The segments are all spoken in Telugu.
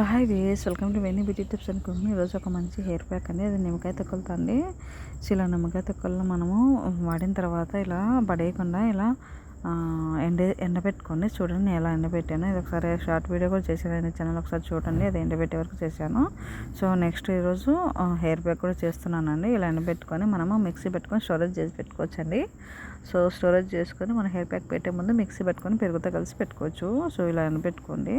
Hello hi ways. Welcome to Venni beauty tips అనుకుంటున్నాను ఈరోజు ఒక మంచి హెయిర్ ప్యాక్ అండి. అది నిమ్మకాయ తొక్కలతో అండి సో ఇలా నిమ్మకాయ తొక్కలను మనము వాడిన తర్వాత ఇలా పడేయకుండా ఇలా ఎండ ఎండబెట్టుకోండి చూడండి ఎలా ఎండబెట్టాను ఇది ఒకసారి షార్ట్ వీడియో కూడా చేశాను. ఛానల్ ఒకసారి చూడండి. అది ఎండబెట్టే వరకు చేశాను. సో నెక్స్ట్ ఈరోజు హెయిర్ ప్యాక్ కూడా చేస్తున్నానండి. ఇలా ఎండబెట్టుకొని మనము మిక్సీ పెట్టుకొని స్టోరేజ్ చేసి పెట్టుకోవచ్చండి. సో స్టోరేజ్ చేసుకొని మన హెయిర్ ప్యాక్ పెట్టే ముందు మిక్సీ పెట్టుకొని పెరుగుతో కలిసి పెట్టుకోవచ్చు. సో ఇలా ఎండబెట్టుకోండి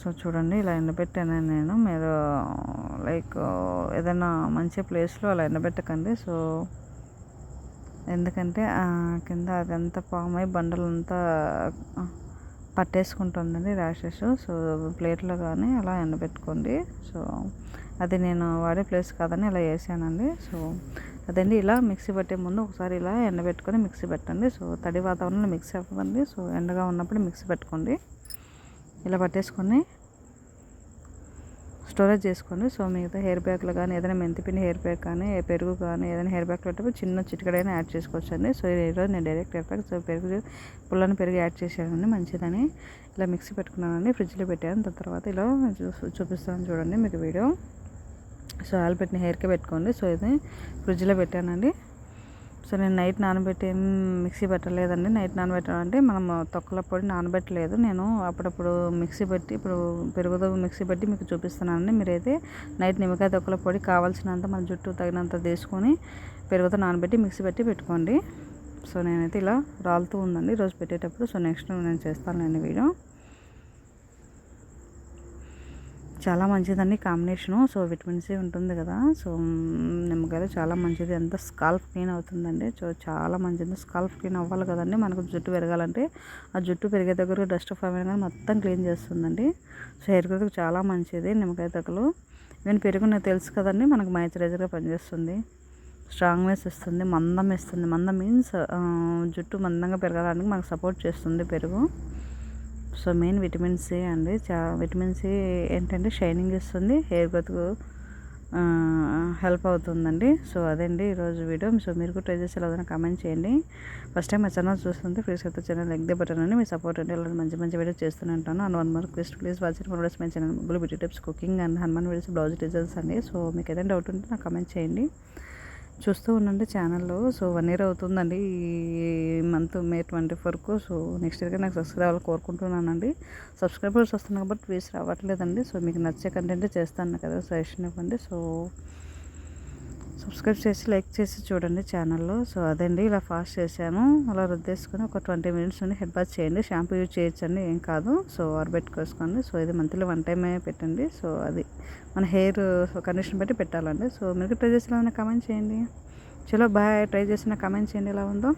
సో చూడండి. ఇలా ఎండబెట్టాను నేను. మీరు లైక్ ఏదైనా మంచి ప్లేస్లో అలా ఎండబెట్టకండి. సో ఎందుకంటే కింద అదంతా పామ్ అయి బండలంతా పట్టేసుకుంటుందండి ర్యాషెస్. సో ప్లేట్లో కానీ అలా ఎండబెట్టుకోండి. సో అది నేను వాడే ప్లేస్ కాదని ఇలా వేసానండి. సో అదండి ఇలా మిక్సీ పట్టే ముందు ఒకసారి ఇలా ఎండబెట్టుకొని మిక్సీ పెట్టండి. సో తడి వాతావరణంలో మిక్సీ అవ్వదండి సో ఎండగా ఉన్నప్పుడు మిక్సీ పెట్టుకోండి. ఇలా పట్టేసుకొని స్టోరేజ్ చేసుకోండి సో మిగతా హెయిర్ ప్యాక్లు కానీ ఏదైనా మెంతిపిండి హెయిర్ ప్యాక్ కానీ పెరుగు కానీ ఏదైనా హెయిర్ ప్యాక్ పెట్టేప్పుడు చిన్న చిటికడైనా యాడ్ చేసుకోవచ్చు అండి సో ఈరోజు నేను డైరెక్ట్ హెయిర్ ప్యాక్ సో పెరుగు పుల్లని పెరుగు యాడ్ చేశానండి మంచిదని. ఇలా మిక్సీ పెట్టుకున్నానండి ఫ్రిడ్జ్లో పెట్టాను. దాని తర్వాత ఇలా చూపిస్తాను చూడండి మీకు వీడియో. సో ఆయిల్ పెట్టిన హెయిర్కే పెట్టుకోండి. సో ఇది ఫ్రిడ్జ్లో పెట్టానండి. సో నేను నైట్ నానబెట్టి మిక్సీ పెట్టలేదండి. నైట్ నానబెట్టాలంటే మనం తొక్కల పొడి నానబెట్టలేదు. నేను అప్పుడప్పుడు మిక్సీ పెట్టి ఇప్పుడు పెరుగుతో మిక్సీ పెట్టి మీకు చూపిస్తున్నానండి. మీరైతే నైట్ నిమ్మకాయ తొక్కల పొడి కావాల్సినంత మన జుట్టు తగినంత తీసుకొని పెరుగుతో నానబెట్టి మిక్సీ పెట్టి పెట్టుకోండి. సో నేనైతే ఇలా రాలుతూ ఉందండి. రోజు పెట్టేటప్పుడు. సో నెక్స్ట్ నేను చేస్తానులేండి వీడియో. చాలా మంచిదండి కాంబినేషను. సో విటమిన్ సి ఉంటుంది కదా. సో నిమ్మకాయలు చాలా మంచిది. ఎంత స్కాల్ఫ్ క్లీన్ అవుతుందండి. సో చాలా మంచిది. స్కాల్ఫ్ క్లీన్ అవ్వాలి కదండి. మనకు జుట్టు పెరగాలంటే ఆ జుట్టు పెరిగే దగ్గర డస్ట్ ఫామ్ అయినా కానీ మొత్తం క్లీన్ చేస్తుందండి. సో హెయిర్ గ్రోత్కి చాలా మంచిది. నిమ్మకాయ తొక్కలు ఈవెన్ పెరుగు నాకు తెలుసు కదండి. మనకు మాయిశ్చరైజర్గా పనిచేస్తుంది. స్ట్రాంగ్నెస్ ఇస్తుంది. మందం ఇస్తుంది. మందం మీన్స్ జుట్టు మందంగా పెరగడానికి మనకు సపోర్ట్ చేస్తుంది పెరుగు. సో మెయిన్ విటమిన్ సి అండి. చా విటమిన్ సి ఏంటంటే షైనింగ్ ఇస్తుంది హెయిర్ గ్రోత్కు హెల్ప్ అవుతుందండి. సో అదండి ఈరోజు వీడియో. సో మీరు కూడా ట్రై చేసి ఏదైనా కామెంట్ చేయండి. ఫస్ట్ టైం మా ఛానల్ చూస్తుంటే ప్లీజ్ అయితే ఛానల్ లైక్ దే బటన్ అని మీ సపోర్ట్ అంటే ఇలాంటి మంచి మంచి వీడియో చేస్తూనే ఉంటాను. And one more request please watch videos my channel. ముగ్గులు beauty tips cooking and Hanuman videos blouse designs అండి. సో మీకు ఏదైనా డౌట్ ఉంటే నాకు కమెంట్ చేయండి. చూస్తూ ఉండండి ఛానల్లో. సో వన్ ఇయర్ అవుతుందండి ఈ మంత్ మే ట్వంటీ ఫోర్కు. సో నెక్స్ట్ ఇయర్గా నాకు సక్సెస్ రావాలని కోరుకుంటున్నానండి. సబ్స్క్రైబర్స్ వస్తున్నాయి కాబట్టి ప్లీజ్ రావట్లేదండి. సో మీకు నచ్చే కంటెంట్ చేస్తాను కదా సజెషన్ ఇవ్వండి. సో సబ్స్క్రైబ్ చేసి లైక్ చేసి చూడండి ఛానల్లో సో అదండి ఇలా ఫాస్ట్ చేశాను. అలా రుద్దేసుకొని ఒక ట్వంటీ మినిట్స్ నుండి హెడ్ బాత్ చేయండి. షాంపూ యూజ్ చేయొచ్చండి ఏం కాదు. సో ఆరబెట్టుకోసుకోండి సో ఇది మంత్లీ వన్ టైమే పెట్టండి. సో అది మన హెయిర్ కండిషన్ బట్టి పెట్టాలండి. సో మీకు ట్రై చేసిన కమెంట్ చేయండి. చలో బాయ్ ట్రై చేసిన కమెంట్ చేయండి. ఎలా ఉందో?